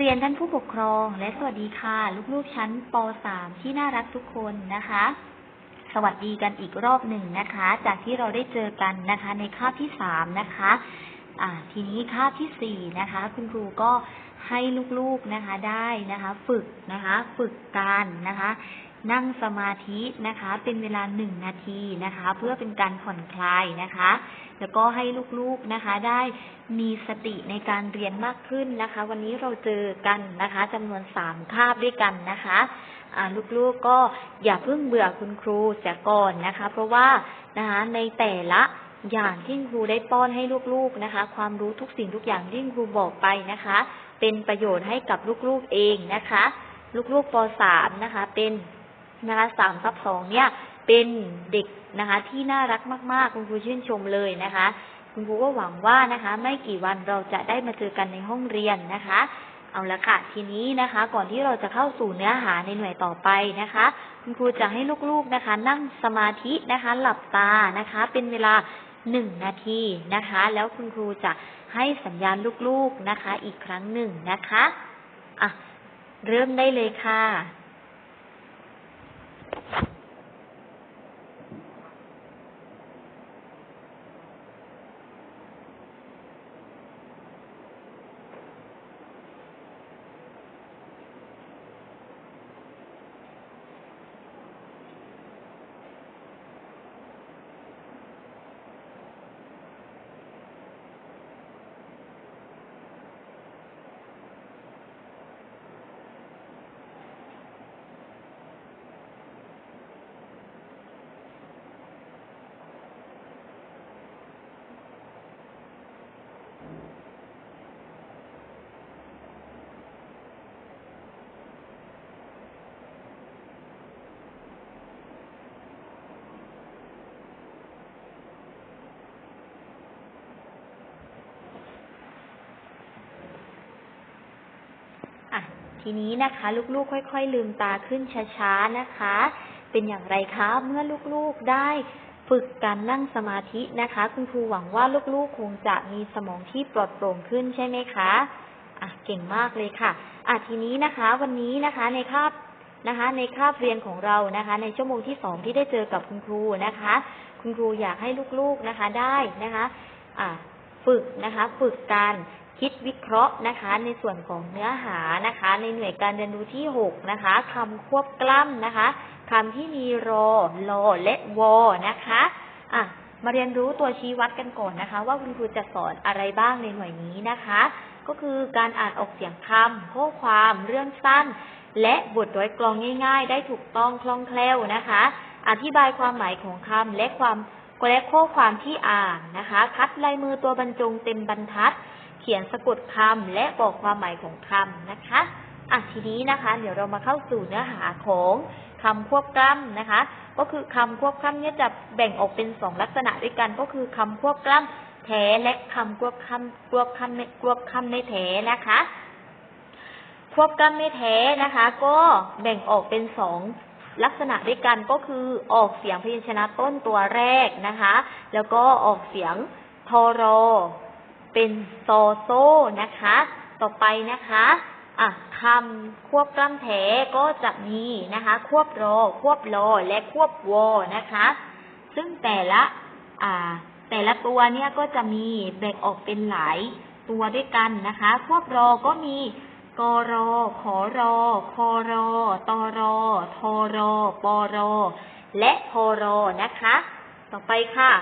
เรียนท่านผู้ปกครอง และสวัสดีค่ะ ลูกๆชั้นป .3 ที่น่ารักทุกคนนะคะ สวัสดีกันอีกรอบหนึ่งนะคะ จากที่เราได้เจอกันนะคะ ในคาบที่สามนะคะอ่าทีนี้คาบที่สี่นะคะ คุณครูก็ให้ลูกๆนะคะได้นะคะ ฝึกนะคะ ฝึกการนะคะ นั่งสมาธินะคะ เป็นเวลาหนึ่งนาทีนะคะ เพื่อเป็นการผ่อนคลายนะคะ แล้วก็ให้ลูกๆนะคะ ได้มีสติในการเรียนมากขึ้นนะคะ วันนี้เราเจอกันนะคะจำนวนสามคาบด้วยกันนะคะลูกๆก็อย่าเพิ่งเบื่อคุณครูเสียก่อนนะคะ เพราะว่านะคะในแต่ละอย่างที่ครูได้ป้อนให้ลูกๆนะคะ ความรู้ทุกสิ่งทุกอย่างที่ครูบอกไปนะคะ เป็นประโยชน์ให้กับลูกๆเองนะคะ ลูกๆป .3 นะคะ เป็นนะคะสามทับสองเนี่ย เป็นเด็กนะคะ ที่น่ารักมาก ๆ คุณครูชื่นชมเลยนะคะ คุณครูก็หวังว่านะคะ ไม่กี่วันเราจะได้มาเจอกันในห้องเรียนนะคะ เอาละค่ะ ทีนี้นะคะ ก่อนที่เราจะเข้าสู่เนื้อหาในหน่วยต่อไปนะคะ คุณครูจะให้ลูกๆนะคะ นั่งสมาธินะคะ หลับตานะคะ เป็นเวลาหนึ่งนาทีนะคะ แล้วคุณครูจะให้สัญญาณลูกๆนะคะ อีกครั้งหนึ่งนะคะอะเริ่มได้เลยค่ะ อะ ทีนี้นะคะ ลูกๆ ค่อย ๆ ลืมตาขึ้นช้าๆนะคะ เป็นอย่างไรคะเมื่อลูกๆได้ฝึกการนั่งสมาธินะคะ คุณครูหวังว่าลูกๆ คงจะมีสมองที่ปลอดโปร่งขึ้นใช่ไหมคะอะเก่งมากเลยค่ะอะทีนี้นะคะ วันนี้นะคะในคาบนะคะ ในคาบเรียนของเรานะคะ ในชั่วโมงที่สองที่ได้เจอกับคุณครูนะคะ คุณครูอยากให้ลูกๆนะคะได้นะคะ อะฝึกนะคะ ฝึกการ คิดวิเคราะห์นะคะ ในส่วนของเนื้อหานะคะ ในหน่วยการเรียนรู้ที่หกนะคะคำควบกล้ำนะคะคำที่มีรอลอและวอนะคะอะมาเรียนรู้ตัวชี้วัดกันก่อนนะคะ ว่าคุณครูจะสอนอะไรบ้างในหน่วยนี้นะคะ ก็คือการอ่านออกเสียงคำข้อความเรื่องสั้น และบทร้อยกลองง่าย ๆ ได้ถูกต้องคล่องแคล่วนะคะ อธิบายความหมายของคำและความและข้อความที่อ่านนะคะ คัดลายมือตัวบรรจงเต็มบรรทัด ขียนสะกดคำและบอกความหมายของคำนะคะอะทีนี้นะคะ เดี๋ยวเรามาเข้าสู่เนื้อหาของคำควบกล้ำนะคะ ก็คือคำควบกล้ำเนี่ยจะแบ่งออกเป็นสองลักษณะด้วยกัน ก็คือคำควบกล้ำแถและคำควบคำควบคำในควบคำในแถนะคะ ควบกล้ำในแถนะคะ ก็แบ่งออกเป็นสองลักษณะด้วยกันก็คือออกเสียงพยัญชนะต้นตัวแรกนะคะ แล้วก็ออกเสียงทอรอ เป็นโซโซนะคะ ต่อไปนะคะอะคำควบกล้ำแถก็จะมีนะคะ ควบรอ ควบรอ และควบวอนะคะ ซึ่งแต่ละอ่าแต่ละตัวเนี่ยก็จะมีแบ่งออกเป็นหลายตัวด้วยกันนะคะ ควบรอก็มีกรอขอรอคอรอตอรอทอรอปอรอและพอรอนะคะ ต่อไปค่ะ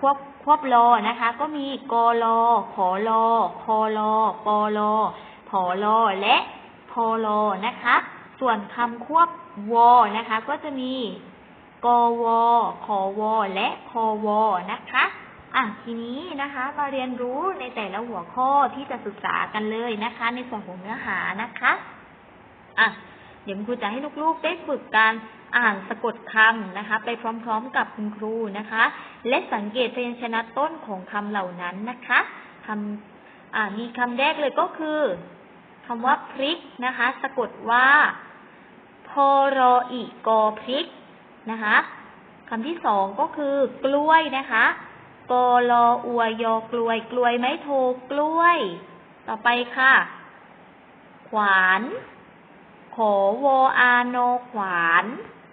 ควบควบรอนะคะ ก็มีกรอขอรอคอรอปอรอผอรอและพอรอนะคะ ส่วนคำควบวอนะคะ ก็จะมีกวขอวอและพอวอนะคะอะทีนี้นะคะมาเรียนรู้ในแต่ละหัวข้อที่จะศึกษากันเลยนะคะ ในส่วนของเนื้อหานะคะอะเดี๋ยวครูจะให้ลูกๆได้ฝึกการ อ่านสะกดคำนะคะ ไปพร้อมๆกับคุณครูนะคะ และสังเกตพยัญชนะต้นของคำเหล่านั้นนะคะคำอ่ามีคำแรกเลยก็คือคำว่าพริกนะคะ สะกดว่าพอรออีกอพริกนะคะคำที่สองก็คือกล้วยนะคะกอลออวยยอกล้วย กล้วยไม้โทกล้วย ต่อไปค่ะ ขวาน ขอวอาโนขวาน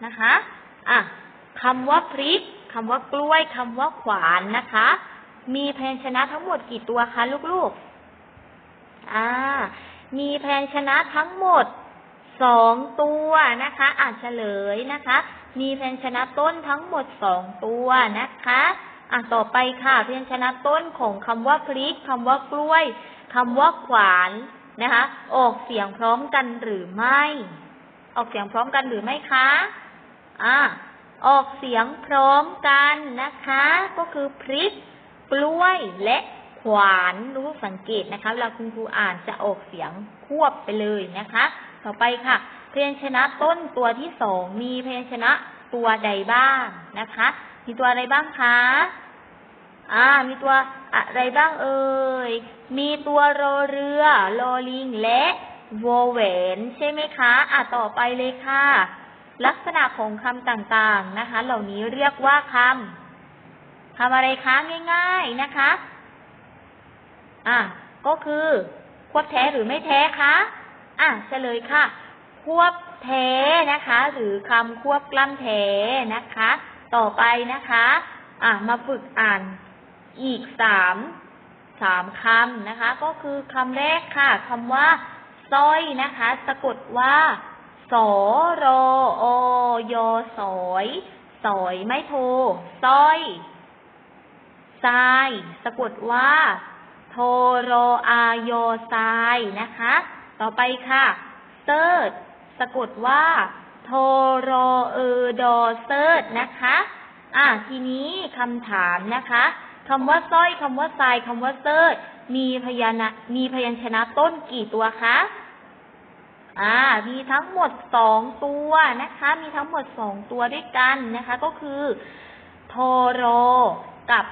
นะคะอะคำว่าพริกคำว่ากล้วยคำว่าขวานนะคะ มีพยัญชนะทั้งหมดกี่ตัวคะลูกๆอ่ามีพยัญชนะทั้งหมดสองตัวนะคะอ่านเฉลยนะคะ มีพยัญชนะต้นทั้งหมดสองตัวนะคะอะต่อไปค่ะพยัญชนะต้นของคำว่าพริกคำว่ากล้วยคำว่าขวานนะคะ ออกเสียงพร้อมกันหรือไม่ ออกเสียงพร้อมกันหรือไม่คะ อ่าออกเสียงพร้อมกันนะคะ ก็คือพริก กล้วยและขวานรู้สังเกตนะคะเวลาคุณครูอ่านจะออกเสียงควบไปเลยนะคะ ต่อไปค่ะ พยัญชนะต้นตัวที่สองมีพยัญชนะตัวใดบ้างนะคะ มีตัวอะไรบ้างคะอ่า มีตัวอะไรบ้างเอ่ย มีตัวรอเรือลอลิงและวอแหวนใช่ไหมคะ อะต่อไปเลยค่ะ ลักษณะของคำต่างๆนะคะ เหล่านี้เรียกว่าคำคำอะไรคะง่าย ๆนะคะ อะก็คือ ควบแท้หรือไม่แท้คะอะเฉลยค่ะ ควบแท้นะคะ หรือคำควบกล้ำแท้นะคะ ต่อไปนะคะ อะมาฝึกอ่านอีกสามสามคำนะคะ ก็คือคำแรกค่ะคำว่าสร้อยนะคะ สะกดว่า สอรออยอสอยสอยไม่โทสร้อย ทราย สะกดว่า โทโรอายอทรายนะคะ ต่อไปค่ะ เซิร์ชสะกดว่า โทโรเออดอเซิร์ชนะคะ อะทีนี้คำถามนะคะคำว่าสร้อยคำว่าทรายคำว่าเซิร์ชมีพยานะมีพยัญชนะต้นกี่ตัวคะ อ่า มีทั้งหมดสองตัวนะคะ มีทั้งหมดสองตัวด้วยกันนะคะ ก็คือโทโรกับ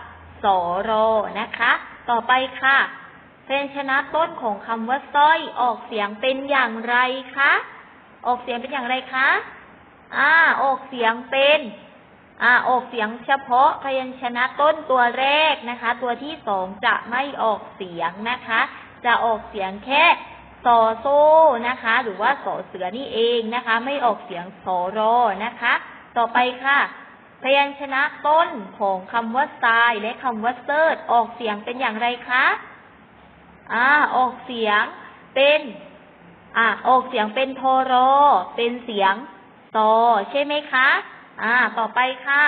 สอโรนะคะ ต่อไปค่ะพยัญชนะต้นของคำว่าสร้อยออกเสียงเป็นอย่างไรคะ ออกเสียงเป็นอย่างไรคะ อ่า ออกเสียงเป็น อ่า ออกเสียงเฉพาะพยัญชนะต้นตัวแรกนะคะ ตัวที่สองจะไม่ออกเสียงนะคะ จะออกเสียงแค่ สอโซนะคะ หรือว่าสอเสือนี่เองนะคะ ไม่ออกเสียงสอรอนะคะ ต่อไปค่ะ พยัญชนะต้นของคำว่าทรายและคำว่าเซิร์ชออกเสียงเป็นอย่างไรคะอ่าออกเสียงเป็นอ่าออกเสียงเป็นโทโรเป็นเสียงโซใช่ไหมคะอ่า ต่อไปค่ะ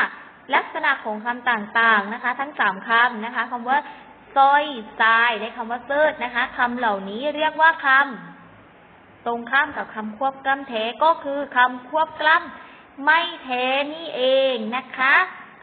ลักษณะของคำต่างๆนะคะ ทั้งสามคำนะคะคำว่า สร้อยทรายและคำว่าเซิร์นะคะคำเหล่านี้เรียกว่าคำตรงข้ามกับคำควบกล้ำแท้ก็คือคำควบกล้ำไม่แท้นี่เองนะคะ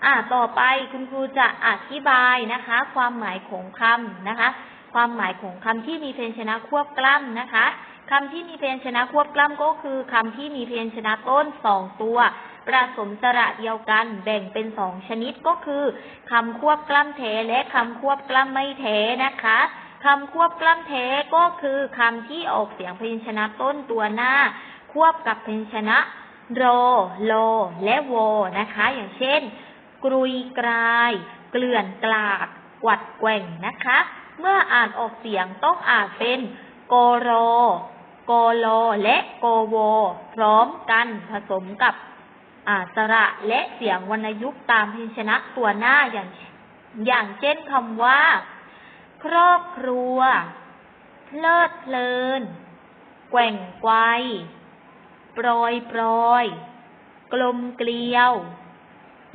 อ่าต่อไปคุณครูจะอธิบายนะคะ ความหมายของคำนะคะ ความหมายของคำที่มีเพยัญชนะควบกล้ำนะคะคำที่มีเพยัญชนะควบกล้ำก็คือคำที่มีเพยัญชนะต้นสองตัว ผสมสระเดียวกันแบ่งเป็นสองชนิดก็คือคำควบกล้ำแท้และคำควบกล้ำไม่แท้นะคะคำควบกล้ำแท้ก็คือคำที่ออกเสียงพยัญชนะต้นตัวหน้า ควบกับพยัญชนะโร โล และโวนะคะ อย่างเช่น กรุยกราย เกลื่อนกลากกวัดแกว่งนะคะ เมื่ออ่านออกเสียงต้องอ่านเป็นโกโร โกโล และโกโว พร้อมกันผสมกับ สระและเสียงวรรณยุกต์ตามพยัญชนะตัวหน้าอย่างอย่างเช่นคำว่า ครอบครัว เพลิดเพลิน แกว่งไกวโปรยโปรยกลมเกลียว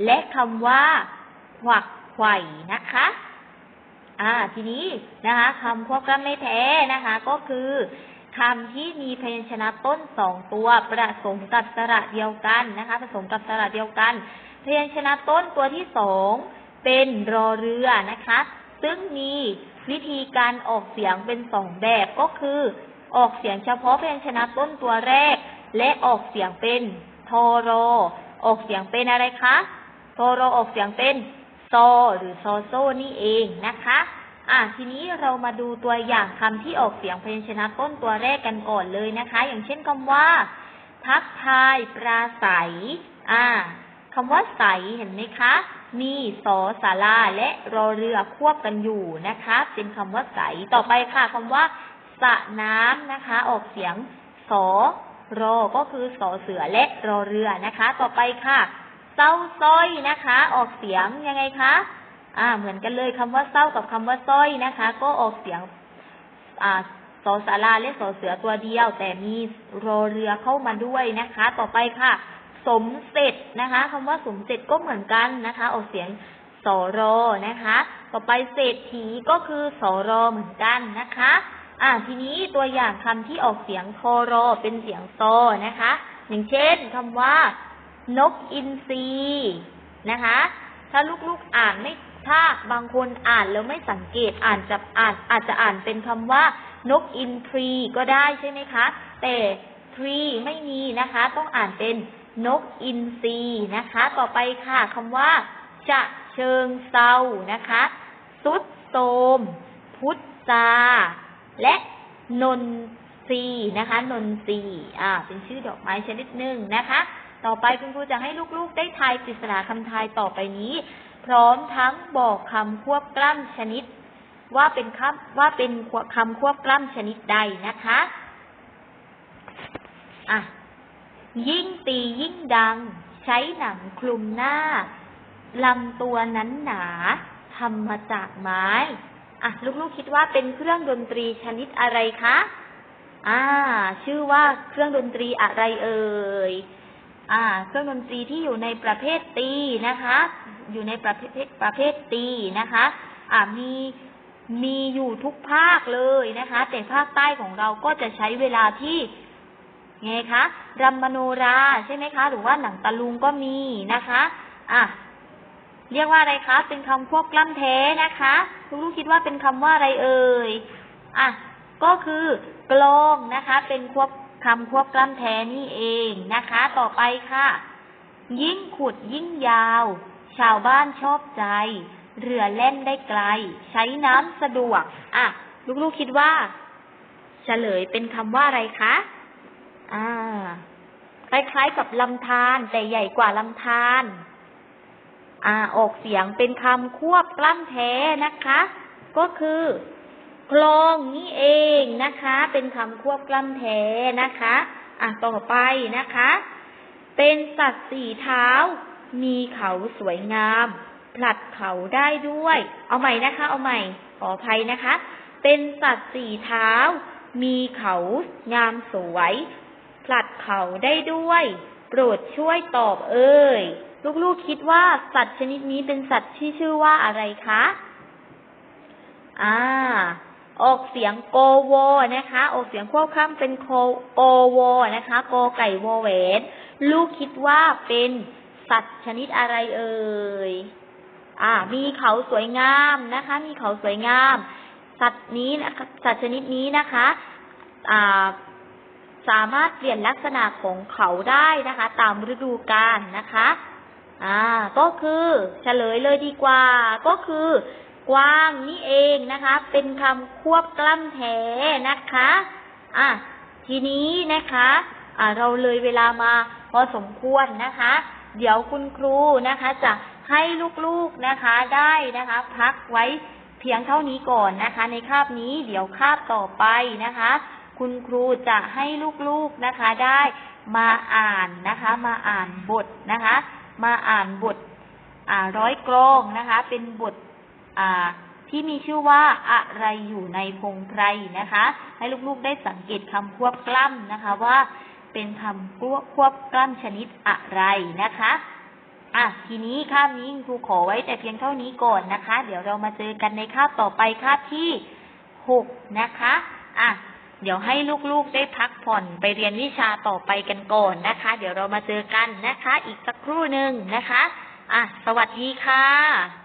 และคำว่าขวักไข่นะคะ อ่า ทีนี้นะคะคำควบกล้ำไม่แท้นะคะ ก็คือ คำที่มีพยัญชนะต้นสองตัวผสมกับสระเดียวกันนะคะ ผสมกับสระเดียวกัน พยัญชนะต้นตัวที่สองเป็นรอเรือนะคะ ซึ่งมีวิธีการออกเสียงเป็นสองแบบก็คือ ออกเสียงเฉพาะพยัญชนะต้นตัวแรก และออกเสียงเป็นโทโรออกเสียงเป็นอะไรคะโทโรออกเสียงเป็นโซหรือโซโซนี่เองนะคะ อะทีนี้เรามาดูตัวอย่างคำที่ออกเสียงพยัญชนะต้นตัวแรกกันก่อนเลยนะคะ อย่างเช่นคำว่า ทักทายปราศัย อ่าคำว่าใสเห็นไหมคะ มีสอสาราและรอเรือควบกันอยู่นะคะ เป็นคำว่าใส ต่อไปค่ะคำว่าสระน้ำนะคะ ออกเสียงสอรอก็คือสอเสือและรอเรือนะคะ ต่อไปค่ะเศร้าส้อยนะคะ ออกเสียงยังไงคะ อ่า เหมือนกันเลยคำว่าเศร้ากับคำว่าสร้อยนะคะ ก็ออกเสียง อ่าสอสาราและสอเสือตัวเดียว แต่มีรอเรือเข้ามาด้วยนะคะ ต่อไปค่ะ สมเสร็จนะคะคำว่าสมเสร็จก็เหมือนกันนะคะ ออกเสียงสอรอนะคะ ต่อไปเศรษฐีก็คือสอรอเหมือนกันนะคะ อ่า ทีนี้ตัวอย่างคำที่ออกเสียงโทรอเป็นเสียงโซนะคะ อย่างเช่นคำว่า นกอินทรีนะคะ ถ้าลูกๆอ่านไม่ ถ้าบางคนอ่านแล้วไม่สังเกตอ่านจะอ่านอาจจะอ่านเป็นคำว่า นกอินทรีก็ได้ใช่ไหมคะ แต่ทรีไม่มีนะคะ ต้องอ่านเป็นนกอินทรีนะคะ ต่อไปค่ะคำว่า จะเชิงเซานะคะ สุดโทมพุทธาและนนทรีนะคะ นนทรีอ่า เป็นชื่อดอกไม้ชนิดหนึ่งนะคะ ต่อไปคุณครูจะให้ลูกๆได้ทายปริศนาคำทายต่อไปนี้ พร้อมทั้งบอกคำควบกล้ำชนิด ว่าเป็นคำว่าเป็นคำควบกล้ำชนิดใดนะคะอะยิ่งตียิ่งดัง ใช้หนังคลุมหน้าลำตัวนั้นหนาทำมาจากไม้ อะ ลูกๆคิดว่าเป็นเครื่องดนตรีชนิดอะไรคะ อ่า ชื่อว่าเครื่องดนตรีอะไรเอ่ย อ่า เครื่องดนตรีที่อยู่ในประเภทตีนะคะ อยู่ในประเภทประเภทตีนะคะ อ่ามีมีอยู่ทุกภาคเลยนะคะ แต่ภาคใต้ของเราก็จะใช้เวลาที่ไงคะรำมโนราใช่ไหมคะ หรือว่าหนังตะลุงก็มีนะคะอะเรียกว่าอะไรคะ เป็นคำควบกล้ำแท้นะคะลูกๆคิดว่าเป็นคำว่าอะไรเอ่ยอะก็คือกลองนะคะ เป็นควบ คำควบกล้ำแท้นี่เองนะคะ ต่อไปค่ะ ยิ่งขุดยิ่งยาว ชาวบ้านชอบใจ เรือเล่นได้ไกล ใช้น้ำสะดวก อะ ลูกๆคิดว่าเฉลยเป็นคำว่าอะไรคะ อ่า คล้ายๆกับลำธารแต่ใหญ่กว่าลำธารอ่า ออกเสียงเป็นคำควบกล้ำแท้นะคะ ก็คือ คลองนี่เองนะคะ เป็นคำควบกล้ำแท้นะคะ อะต่อไปนะคะ เป็นสัตว์สี่เท้า มีเขาสวยงาม ผลัดเขาได้ด้วย เอาใหม่นะคะ เอาใหม่ ขออภัยนะคะ เป็นสัตว์สี่เท้า มีเขางามสวย ผลัดเขาได้ด้วย โปรดช่วยตอบเอ่ยลูกๆคิดว่าสัตว์ชนิดนี้เป็นสัตว์ที่ชื่อว่าอะไรคะ อ่า ออกเสียงโกโวนะคะ ออกเสียงควบข้ามเป็นโคโกโวนะคะ โกไก่โวเวนลูกคิดว่าเป็นสัตว์ชนิดอะไรเอ่ย อ่า มีเขาสวยงามนะคะ มีเขาสวยงาม สัตว์นี้นะคะสัตว์ชนิดนี้นะคะ อ่า สามารถเปลี่ยนลักษณะของเขาได้นะคะ ตามฤดูกาลนะคะ อ่า ก็คือเฉลยเลยดีกว่า ก็คือ กว้างนี่เองนะคะ เป็นคำควบกล้ำแท้นะคะ อะ ทีนี้นะคะ อ่าเราเลยเวลามาพอสมควรนะคะ เดี๋ยวคุณครูนะคะ จะให้ลูกๆนะคะ ได้นะคะ พักไว้เพียงเท่านี้ก่อนนะคะ ในคาบนี้เดี๋ยวคาบต่อไปนะคะ คุณครูจะให้ลูกๆนะคะ ได้มาอ่านนะคะ มาอ่านบทนะคะ มาอ่านบทอ่าร้อยกรองนะคะ เป็นบท ที่มีชื่อว่าอะไรอยู่ในพงไพรนะคะ ให้ลูกๆได้สังเกตคำควบกล้ำนะคะว่าเป็นคำควบควบกล้ำชนิดอะไรนะคะอะทีนี้คาบนี้ครูขอไว้แต่เพียงเท่านี้ก่อนนะคะ เดี๋ยวเรามาเจอกันในคาบต่อไปคาบที่หกนะคะอะเดี๋ยวให้ลูกๆได้พักผ่อนไปเรียนวิชาต่อไปกันก่อนนะคะ เดี๋ยวเรามาเจอกันนะคะ อีกสักครู่หนึ่งนะคะ อะ สวัสดีค่ะ